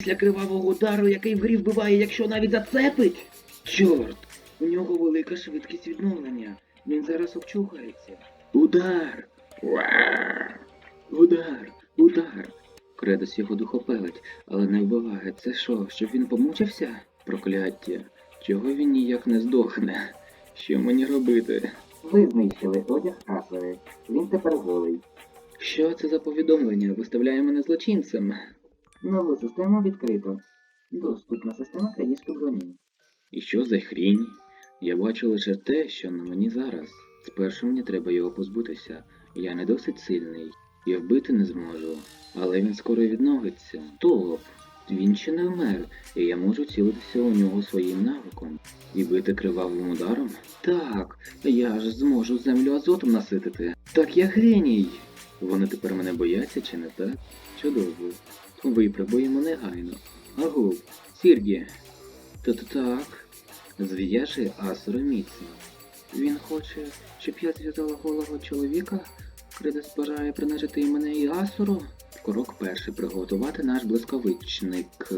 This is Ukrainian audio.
Після кривавого удару, який в грі вбиває, якщо навіть зацепить. Чорт! У нього велика швидкість відновлення. Він зараз обчухається. Удар! Уар! Удар! Удар! Кредос його духопелить, але не вбиває. Це що, щоб він помучився? Прокляття. Чого він ніяк не здохне? Що мені робити? Ви знищили одяг Асори. Він тепер голий. Що це за повідомлення? Виставляє мене злочинцем. Нову систему відкрито. Доступна система крадіжки броні. І що за хрінь? Я бачу лише те, що на мені зараз. Спершу мені треба його позбутися. Я не досить сильний. Я вбити не зможу. Але він скоро відновиться. Стоп! Він ще не вмер, і я можу цілитися у нього своїм навиком. І бити кривавим ударом? Так, я ж зможу землю азотом наситити. Так я геній! Вони тепер мене бояться чи не так? Чудово. Випробуємо негайно. Агу, Сіргі. Та то так. Зв'яжи Асуру міцно. Він хоче, щоб я зв'язала голого чоловіка. Кридес бажає принижити і мене і Асуру. Крок перший приготувати наш блискавичник.